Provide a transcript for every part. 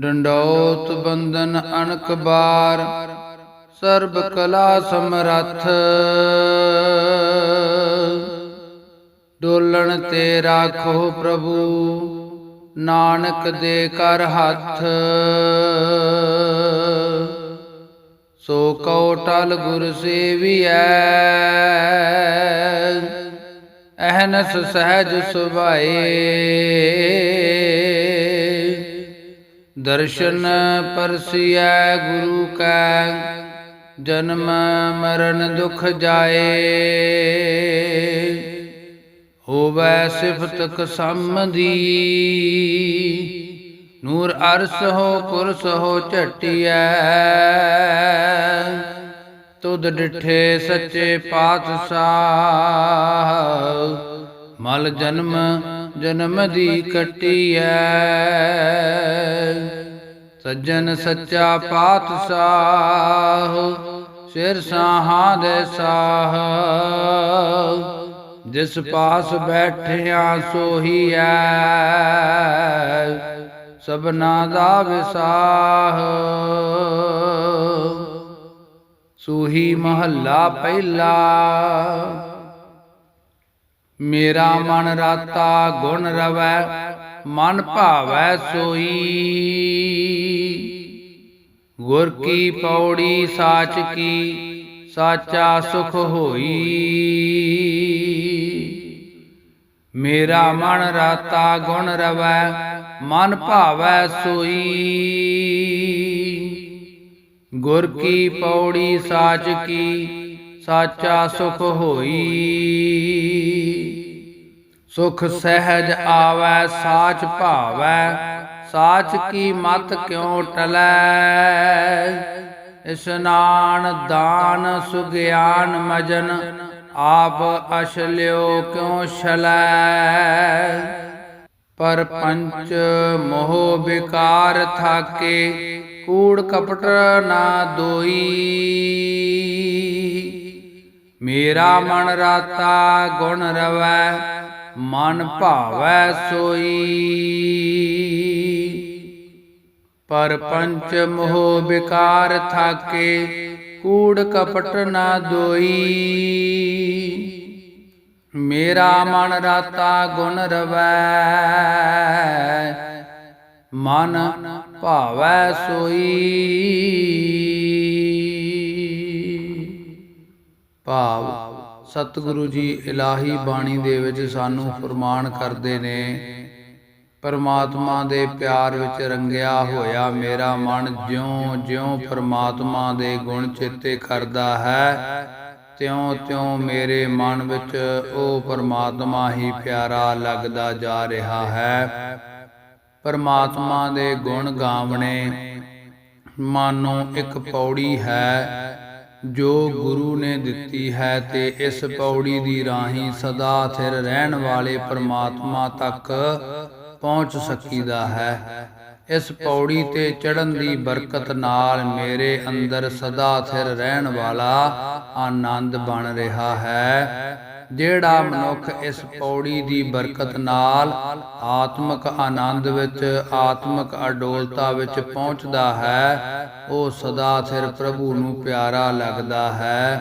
ਡੰਡੋਤ ਬੰਧਨ ਅਨਕ ਬਾਰ, ਸਰਬ ਕਲਾ ਸਮਰੱਥ। ਡੋਲਣ ਤੇ ਰਾਖੋ ਪ੍ਰਭੂ, ਨਾਨਕ ਦੇ ਕਰ ਹੱਥ। ਸੋ ਕਉ ਟਲ ਗੁਰ ਸੇਵੀਐ, ਅਹਨਸ ਸਹਿਜ ਸੁਭਾਏ। ਦਰਸ਼ਨ ਪਰਸਿਐ ਗੁਰੂ ਕੈ, ਜਨਮ ਮਰਨ ਦੁਖ ਜਾਏ। ਹੋਵੇ ਸਿਫਤ ਕਸਮ ਦੀ ਨੂਰ ਅਰਸ ਹੋ ਕੁਰਸ ਹੋ ਝਟਿਐ। ਤੁਧ ਡਿਠੇ ਸੱਚੇ ਪਾਤਸ਼ਾਹ, ਮਲ ਜਨਮ ਜਨਮ ਦੀ ਕਟਿਐ। ਸੱਜਣ ਸੱਚਾ ਪਾਤਸ਼ਾਹ, ਸਿਰ ਸਾਹਾਂ ਦੇ ਸਾਹ। ਜਿਸ ਪਾਸ ਬੈਠਿਆ ਸੋਹੀਐ ਸਭਨਾ ਦਾ ਵਿਸਾਹ। ਸੂਹੀ ਮਹੱਲਾ ਪਹਿਲਾ, ਮੇਰਾ ਮਨ ਰਾਤਾ ਗੁਣ ਰਵੈ, ਮਨ ਭਾਵੈ ਸੋਈ। ਗੁਰ ਕੀ ਪੌੜੀ ਸਾਚ ਕੀ ਸਾਚਾ ਸੁਖ ਹੋਈ। ਮੇਰਾ ਮਨ ਰਾਤਾ ਗੁਣ ਰਵੈ ਮਨ ਭਾਵੈ ਸੋਈ। ਗੁਰ ਕੀ ਪੌੜੀ ਸਾਚ ਕੀ ਸਾਚਾ ਸੁਖ ਹੋਈ। ਸੁਖ ਸਹਿਜ ਆਵੈ ਸਾਚ ਭਾਵੈ। ਸਾਚ ਕੀ ਮਤ ਕਿਉ ਟਲੈ? ਇਸਨਾਨ ਦਾਨ ਸੁਗਿਆਨ ਮਜਨ, ਆਪ ਅਸ਼ਲਿਓ ਕਿਉ ਛਲੈ? ਪਰ ਪੰਚ ਮੋਹ ਵਿਕਾਰ ਥਾਕੇ, ਕੂੜ ਕਪਟ ਨਾ ਦੋਈ। ਮੇਰਾ ਮਨ ਰਾਤਾ ਗੁਣ ਰਵੈ ਮਨ ਭਾਵੈ ਸੋਈ। ਪਰ ਪੰਚ ਮੋਹ ਵਿਕਾਰ ਥਾਕੇ, ਕੂੜ ਕਪਟ ਨਾ ਦੋਈ। ਮੇਰਾ ਮਨ ਰਾਤਾ ਗੁਣ ਰਵੈ, ਮਨ ਭਾਵੈ ਸੋਈ। ਭਾਵ ਸਤਿਗੁਰੂ ਜੀ ਇਲਾਹੀ ਬਾਣੀ ਦੇ ਵਿੱਚ ਸਾਨੂੰ ਫਰਮਾਨ ਕਰਦੇ ਨੇ, ਪਰਮਾਤਮਾ ਦੇ ਪਿਆਰ ਵਿੱਚ ਰੰਗਿਆ ਹੋਇਆ ਮੇਰਾ ਮਨ ਜਿਉਂ-ਜਿਉਂ ਪਰਮਾਤਮਾ ਦੇ ਗੁਣ ਚੇਤੇ ਕਰਦਾ ਹੈ, ਤਿਉਂ-ਤਿਉਂ ਮੇਰੇ ਮਨ ਵਿੱਚ ਉਹ ਪਰਮਾਤਮਾ ਹੀ ਪਿਆਰਾ ਲੱਗਦਾ ਜਾ ਰਿਹਾ ਹੈ। ਪਰਮਾਤਮਾ ਦੇ ਗੁਣ ਗਾਵਣੇ, ਮਨ ਨੂੰ ਇੱਕ ਪੌੜੀ ਹੈ ਜੋ ਗੁਰੂ ਨੇ ਦਿੱਤੀ ਹੈ ਤੇ ਇਸ ਪੌੜੀ ਦੀ ਰਾਹੀਂ ਸਦਾ ਥਿਰ ਰਹਿਣ ਵਾਲੇ ਪਰਮਾਤਮਾ ਤੱਕ ਪਹੁੰਚ ਸਕੀਦਾ ਹੈ। ਇਸ ਪੌੜੀ ਤੇ ਚੜਨ ਦੀ ਬਰਕਤ ਨਾਲ ਮੇਰੇ ਅੰਦਰ ਸਦਾ ਥਿਰ ਰਹਿਣ ਵਾਲਾ ਆਨੰਦ ਬਣ ਰਿਹਾ ਹੈ। ਜਿਹੜਾ ਮਨੁੱਖ ਇਸ ਪੌੜੀ ਦੀ ਬਰਕਤ ਨਾਲ ਆਤਮਿਕ ਆਨੰਦ ਵਿੱਚ, ਆਤਮਿਕ ਅਡੋਲਤਾ ਵਿੱਚ ਪਹੁੰਚਦਾ ਹੈ, ਉਹ ਸਦਾ ਸਿਰ ਪ੍ਰਭੂ ਨੂੰ ਪਿਆਰਾ ਲੱਗਦਾ ਹੈ।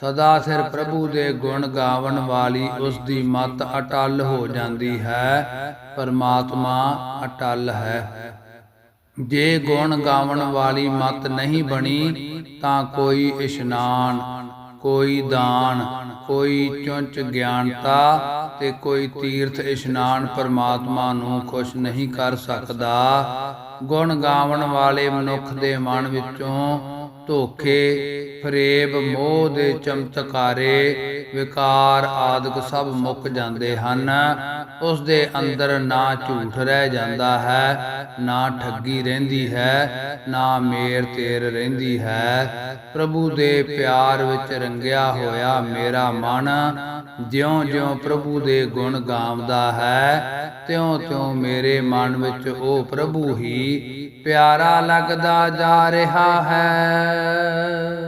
ਸਦਾ ਸਿਰ ਪ੍ਰਭੂ ਦੇ ਗੁਣ ਗਾਵਣ ਵਾਲੀ ਉਸ ਦੀ ਮਤ ਅਟਲ ਹੋ ਜਾਂਦੀ ਹੈ। ਪਰਮਾਤਮਾ ਅਟਲ ਹੈ। ਜੇ ਗੁਣ ਗਾਵਣ ਵਾਲੀ ਮਤ ਨਹੀਂ ਬਣੀ, ਤਾਂ ਕੋਈ ਇਸ਼ਨਾਨ ਕੋਈ ਦਾਨ, ਕੋਈ ਚੁੰਚ ਗਿਆਨਤਾ ਤੇ ਕੋਈ ਤੀਰਥ ਇਸ਼ਨਾਨ ਪਰਮਾਤਮਾ ਨੂੰ ਖੁਸ਼ ਨਹੀਂ ਕਰ ਸਕਦਾ। ਗੁਣ ਗਾਵਣ ਵਾਲੇ ਮਨੁੱਖ ਦੇ ਮਨ ਵਿੱਚੋਂ ਧੋਖੇ ਫਰੇਬ ਮੋਹ ਦੇ ਚਮਤਕਾਰੇ, ਵਿਕਾਰ ਆਦਿਕ ਸਭ ਮੁੱਕ ਜਾਂਦੇ ਹਨ। ਉਸ ਦੇ ਅੰਦਰ ਨਾ ਝੂਠ ਰਹਿ ਜਾਂਦਾ ਹੈ, ਨਾ ਠੱਗੀ ਰਹਿੰਦੀ ਹੈ, ਨਾ ਮੇਰ ਤੇਰ ਰਹਿੰਦੀ ਹੈ। ਪ੍ਰਭੂ ਦੇ ਪਿਆਰ ਵਿੱਚ ਰੰਗਿਆ ਹੋਇਆ ਮੇਰਾ ਮਨ ਜਿਉਂ-ਜਿਉਂ ਪ੍ਰਭੂ ਦੇ ਗੁਣ ਗਾਉਂਦਾ ਹੈ, ਤਿਉਂ-ਤਿਉਂ ਮੇਰੇ ਮਨ ਵਿੱਚ ਉਹ ਪ੍ਰਭੂ ਹੀ ਪਿਆਰਾ ਲੱਗਦਾ ਜਾ ਰਿਹਾ ਹੈ।